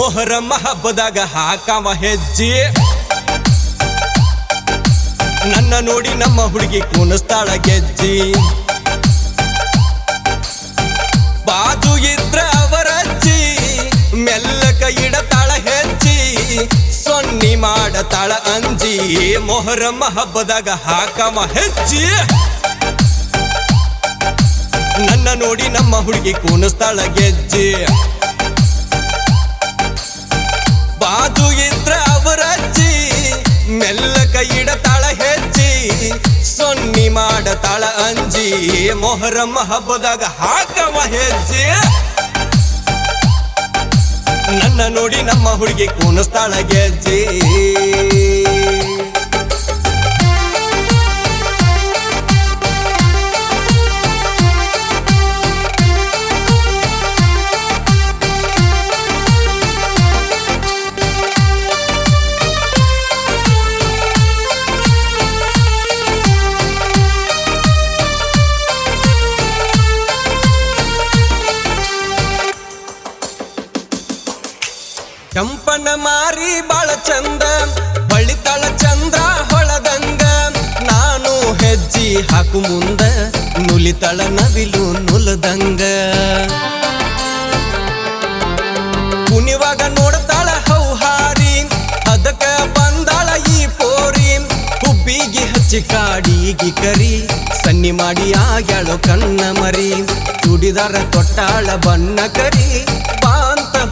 ಮೊಹರಮ್ಮ ಹಬ್ಬದಾಗ ಹಾಕವ ಹೆಜ್ಜೆ. ನನ್ನ ನೋಡಿ ನಮ್ಮ ಹುಡುಗಿ ಕೂನಸ್ತಾಳ ಗೆಜ್ಜಿ. ಬಾಜು ಇದ್ರ ಅವರಜ್ಜಿ ಮೆಲ್ಲಕ ಇಡತಾಳ ಹೆಜ್ಜಿ. ಸೊನ್ನಿ ಮಾಡತಾಳ ಅಂಜಿ ಮೊಹರಮ್ಮ ಹಬ್ಬದಾಗ ಹಾಕವ ಹೆಜ್ಜಿ. ನನ್ನ ನೋಡಿ ನಮ್ಮ ಹುಡುಗಿ ಕೂನಸ್ತಾಳ ಗೆಜ್ಜಿ. ಸೊನ್ನಿ ಮಾಡತಾಳ ಅಂಜಿ ಮೊಹರಂ ಹಬ್ಬದಾಗ ಹಾಕವ ಹೆಜ್ಜೆ. ನನ್ನ ನೋಡಿ ನಮ್ಮ ಹುಡುಗಿ ಕೂನಸ್ತಾಳ ಗೆಜ್ಜಿ. ಹಾಕು ಮುಂದ, ನುಲಿತಳ ನವಿಲು ನುಲದಂಗ. ಕುಣಿವಾಗ ನೋಡ್ತಾಳ ಹೌಹಾರಿ ಅದಕ್ಕ ಬಂದಾಳ ಈ ಪೋರಿ ಹುಬ್ಬಿಗೆ ಹಚ್ಚಿ ಕಾಡಿಗಿ ಕರಿ, ಸನ್ನಿ ಮಾಡಿ ಆಗ್ಯಾಳು ಕಣ್ಣ ಮರಿ. ಚೂಡಿದಾರ ತೊಟ್ಟಾಳ ಬಣ್ಣ ಕರಿ, ಬಾ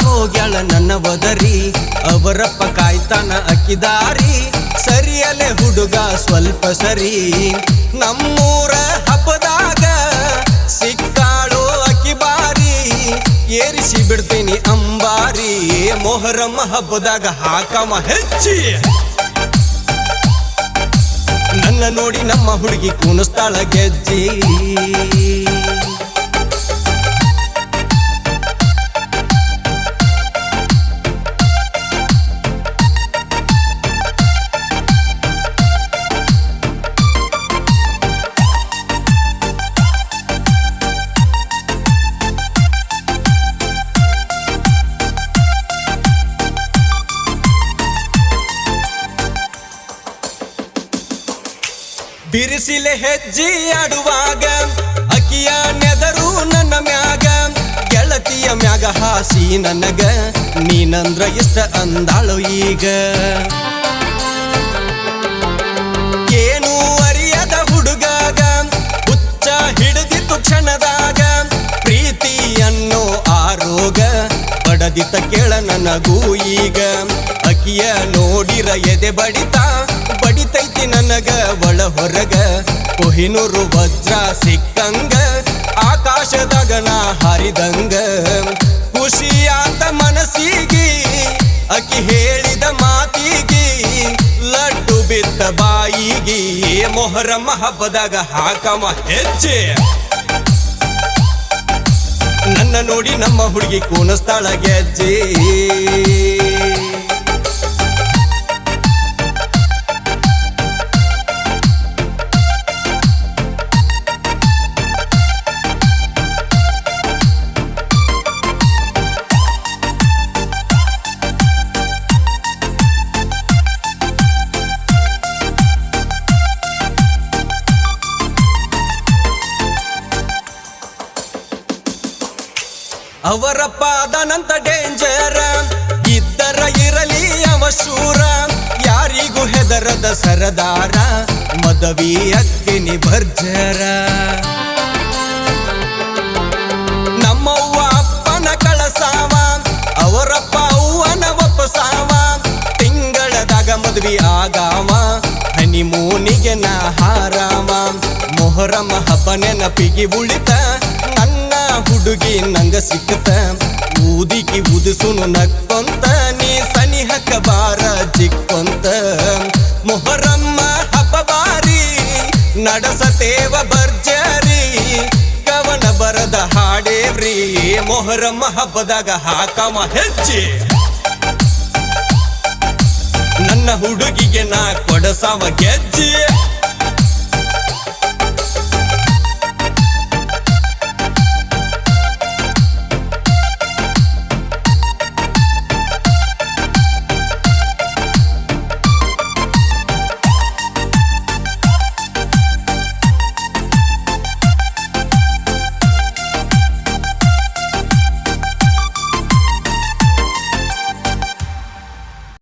ಹೋಗ್ಯಾಳ ನನ್ನ ಒದರಿ. ಅವರಪ್ಪ ಕಾಯ್ತಾನ ಅಕ್ಕಿದಾರಿ ಸರಿಯಲೆ ಹುಡುಗ ಸ್ವಲ್ಪ ಸರಿ. ನಮ್ಮೂರ ಹಬ್ಬದಾಗ ಸಿಕ್ಕಾಳು ಅಕ್ಕಿ ಬಾರಿ. ಏರಿಸಿ ಬಿಡ್ತೀನಿ ಅಂಬಾರಿ. ಮೊಹರಮ್ಮ ಹಬ್ಬದಾಗ ಹಾಕಮ ಹೆಚ್ಚಿ. ನನ್ನ ನೋಡಿ ನಮ್ಮ ಹುಡುಗಿ ಕೂನಸ್ತಾಳ ಗೆಜ್ಜಿ. ಬಿರುಸಿಲೆ ಹೆಜ್ಜಿ ಆಡುವಾಗ ಅಕ್ಕಿಯ ನೆದರು ನನ್ನ ಮ್ಯಾಗ, ಗೆಳತಿಯ ಮ್ಯಾಗ ಹಾಸಿ ನನಗ, ನೀನಂದ್ರ ಇಷ್ಟ ಅಂದಾಳು ಈಗ. ಏನು ಅರಿಯದ ಹುಡುಗಾಗ, ಹುಚ್ಚ ಹಿಡಿದಿತ್ತು ಕ್ಷಣದಾಗ ಪ್ರೀತಿ ಅನ್ನೋ ಆರೋಗ, ಪಡದಿತ ಕೇಳ ನನಗೂ ಈಗ. ಅಕಿಯ ನೋಡಿರ ಎದೆ ಬಡಿತ ಬಡಿತೈತಿ ನನಗ, ಒಳ ಹೊರಗ. ಕೊಹಿನೂರು ವಜ್ರ ಸಿಕ್ಕಂಗ, ಆಕಾಶದಾಗ ನಾ ಹರಿದಂಗ. ಖುಷಿಯಾತ ಮನಸ್ಸಿಗೆ, ಅಕಿ ಹೇಳಿದ ಮಾತಿಗೆ, ಲಡ್ಡು ಬಿದ್ದ ಬಾಯಿಗೆ ಮೊಹರಮ್ಮ ಹಬ್ಬದಾಗ ಹಾಕಮ ಹೆಜ್ಜೆ ನನ್ನ ನೋಡಿ ನಮ್ಮ ಹುಡುಗಿ ಕೂನಸ್ತಾಳ ಗೆಜ್ಜೆ. ಅವರಪ್ಪ ಪಾದನಂತ ಡೇಂಜರ ಇದ್ದರ ಇರಲಿ ಅವ ಶೂರ. ಯಾರಿಗೂ ಹೆದರದ ಸರದಾರ ಮದವಿ ಅಕ್ಕಿನಿ ಭರ್ಜರ ನಮ್ಮವ್ವ ಅಪ್ಪನ ಕಳಸಾವ ಅವರಪ್ಪ ಅವ್ವನ ಒಪ್ಪಸಾವ. ತಿಂಗಳದಾಗ ಮದುವೆ ಆಗಾವ ಹನಿಮೂನಿಗೆ ನಾ ಹಾರಾಮ ಮೊಹರಮ್ಮ ಹಬ್ಬ ನೆನಪಿಗೆ ಉಳಿತ ಹುಡುಗಿ ನಂಗ ಸಿಕ್ಕತ ಊದಿಗಿ ಉದಿಸುನು ನಕ್ಕೊಂತ, ನೀ ಸನಿಹಕ್ಕ ಬಾರ ಜಿಕ್ಕೊಂತ. ಮೊಹರಮ್ಮ ಹಬ್ಬ ಬಾರಿ ನಡೆಸತೇವ ಭರ್ಜರಿ ಕವನ ಬರದ ಹಾಡೇವ್ರಿ. ಮೊಹರಮ್ಮ ಹಬ್ಬದಾಗ ಹಾಕಮ ಹೆಜ್ಜೆ ನನ್ನ ಹುಡುಗಿಗೆ ನಾ ಕೊಡಸಾವ ಗೆಜ್ಜೆ.